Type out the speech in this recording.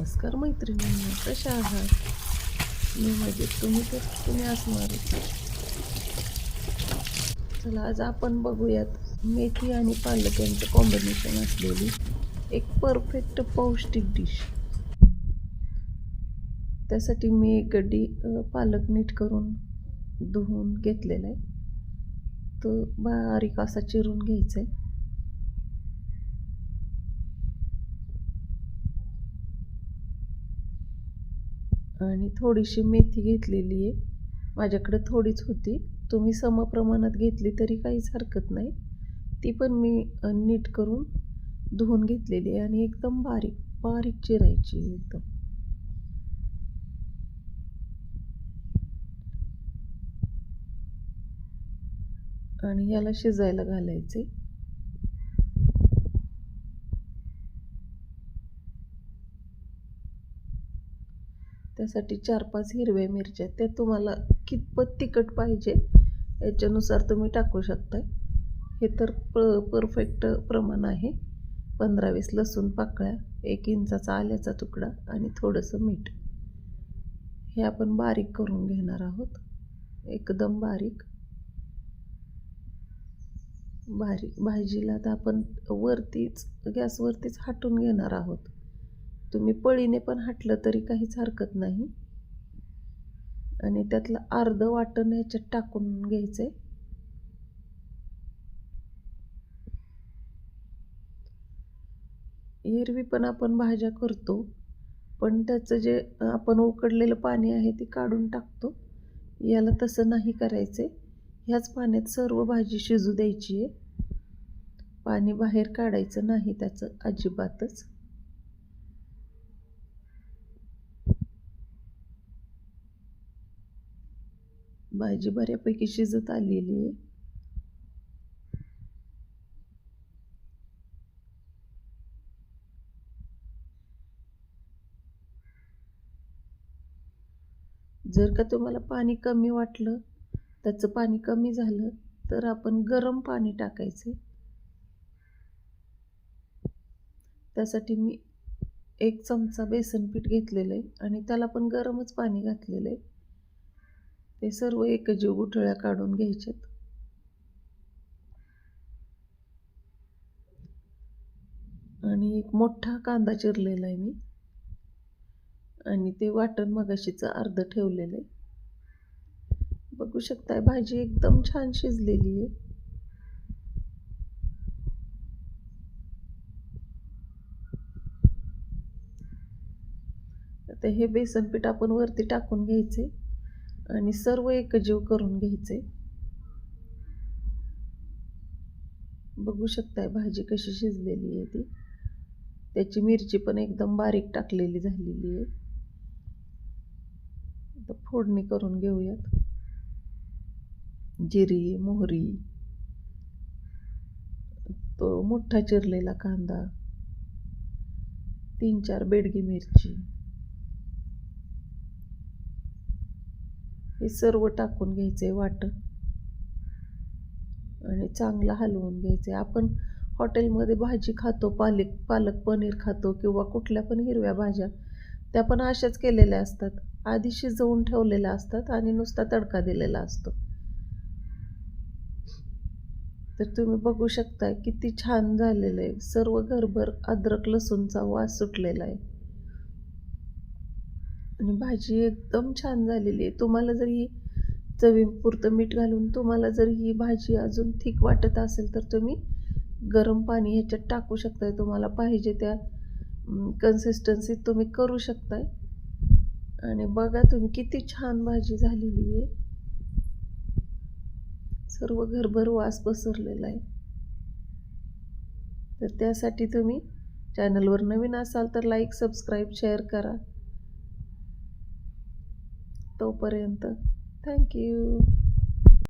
नमस्कार मैत्रिणींना कशा आहात? मी मजेत. तुम्ही तर तुम्ही असणार. चला आज आपण बघूयात मेथी आणि पालक यांचं कॉम्बिनेशन असलेली एक परफेक्ट पौष्टिक डिश त्यासाठी मी एक गड्डी पालक नीट करून धुवून घेतलेला आहे. तो बारीक असा चिरून घ्यायचा आहे. आणि थोडीशी मेथी घेतलेली आहे. माझ्याकडे थोडीच होती. तुम्ही समप्रमाणात घेतली तरी काहीच हरकत नाही. ती पण मी नीट करून धुवून घेतलेली आहे आणि एकदम बारीक बारीक चिरायची एकदम. आणि याला शिजायला घालायचे त्यासाठी चार पाच हिरव्या मिरच्या त्या तुम्हाला कितपत तिखट पाहिजे याच्यानुसार तुम्ही टाकू शकता हे तर प परफेक्ट प्रमाण आहे. पंधरा वीस लसूण पाकळ्या एक इंचाचा आल्याचा तुकडा आणि थोडंसं मीठ. हे आपण बारीक करून घेणार आहोत. एकदम बारीक. बारीक भाजीला तर आपण वरतीच गॅसवरतीच हाटून घेणार आहोत. तुम्ही पळीने पण हाटलं तरी काहीच हरकत नाही. आणि त्यातलं अर्ध वाटण ह्याच्यात टाकून घ्यायचं आहे एरवी पण आपण भाज्या करतो पण त्याचं जे आपण उकडलेलं पाणी आहे ते काढून टाकतो. याला तसं नाही करायचं ह्याच पाण्यात सर्व भाजी शिजू द्यायची आहे. पाणी बाहेर काढायचं नाही त्याचं अजिबातच. भाजी बऱ्यापैकी शिजत आलेली आहे. जर का तुम्हाला पाणी कमी वाटलं त्याचं पाणी कमी झालं तर आपण गरम पाणी टाकायचे. त्यासाठी मी एक चमचा बेसन पीठ घेतलेलं आहे आणि त्याला पण गरमच पाणी घातलेलं आहे. ते सर्व एकजीव गुठळ्या काढून घ्यायच्यात आणि एक मोठा कांदा चिरलेला आहे मी. आणि ते वाटण मगाशीचं अर्ध ठेवलेलं आहे. बघू शकताय भाजी एकदम छान शिजलेली आहे. आता हे बेसन पीठ आपण वरती टाकून घ्यायचे आणि सर्व एकजीव करून घ्यायचे. बघू शकताय भाजी कशी शिजलेली आहे ती. त्याची मिरची पण एकदम बारीक टाकलेली झालेली आहे. आता फोडणी करून घेऊयात. जिरी मोहरी. तो मोठा चिरलेला कांदा. तीन चार बेडगी मिरची. हे सर्व टाकून घ्यायचं आहे वाटण आणि चांगलं हलवून घ्यायचं आहे आपण हॉटेलमध्ये भाजी खातो पालक पालक पनीर खातो किंवा कुठल्या पण हिरव्या भाज्या त्या पण अशाच केलेल्या असतात. आधी शिजवून ठेवलेल्या असतात आणि नुसता तडका दिलेला असतो. तर तुम्ही बघू शकताय किती छान झालेलं आहे. सर्व घरभर अद्रक लसूणचा वास सुटलेला आहे. आणि भाजी एकदम छान झालेली आहे. तुम्हाला जर ही चवीपुरतं मीठ घालून तुम्हाला जर ही भाजी अजून थिक वाटत असेल तर तुम्ही गरम पाणी ह्याच्यात टाकू शकताय. तुम्हाला पाहिजे त्या कन्सिस्टन्सीत तुम्ही करू शकताय. आणि बघा तुम्ही किती छान भाजी झालेली आहे. सर्व घरभर वास पसरलेला आहे. तर त्यासाठी तुम्ही चॅनलवर नवीन असाल तर लाईक सबस्क्राईब शेअर करा. तोपर्यंत. थँक्यू